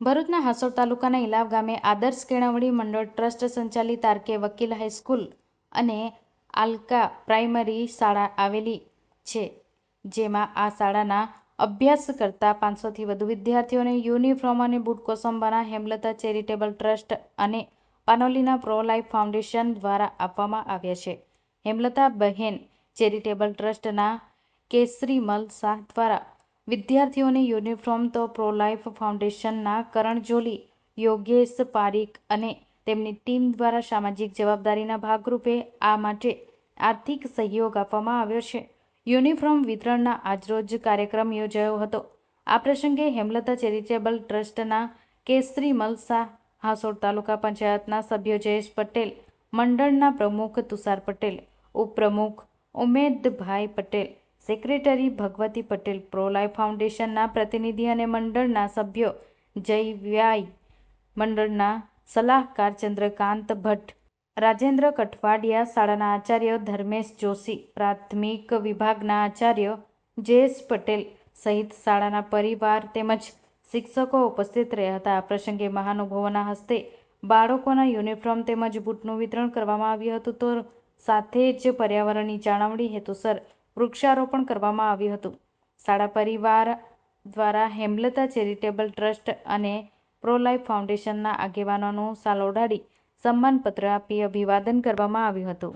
ભરૂચના હાસોડ તાલુકાના ઇલાવ ગામે આદર્શ કેળવણી મંડળ ટ્રસ્ટ સંચાલિત આર.કે. વકીલ હાઈસ્કૂલ અને આલ્કા પ્રાઇમરી શાળા આવેલી છે, જેમાં આ શાળાના અભ્યાસ કરતા પાંચસોથી વધુ વિદ્યાર્થીઓને યુનિફોર્મ અને બુટ કોસંબાના હેમલતા ચેરિટેબલ ટ્રસ્ટ અને પાનોલીના પ્રો લાઈફ ફાઉન્ડેશન દ્વારા આપવામાં આવ્યા છે હેમલતા બહેન ચેરિટેબલ ટ્રસ્ટના કેસરીમલ શાહ દ્વારા વિદ્યાર્થીઓને યુનિફોર્મ તો પ્રોલાઇફ ફાઉન્ડેશનના કરણ જોલી, યોગેશ પારીખ અને તેમની ટીમ દ્વારા સામાજિક જવાબદારીના ભાગરૂપે આ માટે આર્થિક સહયોગ આપવામાં આવ્યો છે. યુનિફોર્મ વિતરણના આજરોજ કાર્યક્રમ યોજાયો હતો. આ પ્રસંગે હેમલતા ચેરિટેબલ ટ્રસ્ટના કેસરી મલસા હાસોડ તાલુકા પંચાયતના સભ્ય જયેશ પટેલ, મંડળના પ્રમુખ તુષાર પટેલ, ઉપપ્રમુખ ઉમેદભાઈ પટેલ સેક્રેટરી ભગવતી પટેલ, પ્રોલાય ફાઉન્ડેશનના પ્રતિનિધિ અને મંડળના સભ્યો વ્યાય મંડળના સલાહકાર ચંદ્રકાંત ભટ્ટ, રાજેન્દ્ર કઠવાડિયા, શાળાના આચાર્ય ધર્મેશ જોશી, પ્રાથમિક વિભાગના આચાર્ય જયેશ પટેલ સહિત શાળાના પરિવાર તેમજ શિક્ષકો ઉપસ્થિત રહ્યા હતા. આ પ્રસંગે મહાનુભાવોના હસ્તે બાળકોના યુનિફોર્મ તેમજ બૂટનું વિતરણ કરવામાં આવ્યું હતું. તો સાથે જ પર્યાવરણની જાળવણી હેતુસર વૃક્ષારોપણ કરવામાં આવ્યું હતું. શાળા પરિવાર દ્વારા હેમલતા ચેરિટેબલ ટ્રસ્ટ અને પ્રોલાઇફ ફાઉન્ડેશનના આગેવાનોનું શાલ ઓઢાડી સન્માનપત્ર આપી અભિવાદન કરવામાં આવ્યું હતું.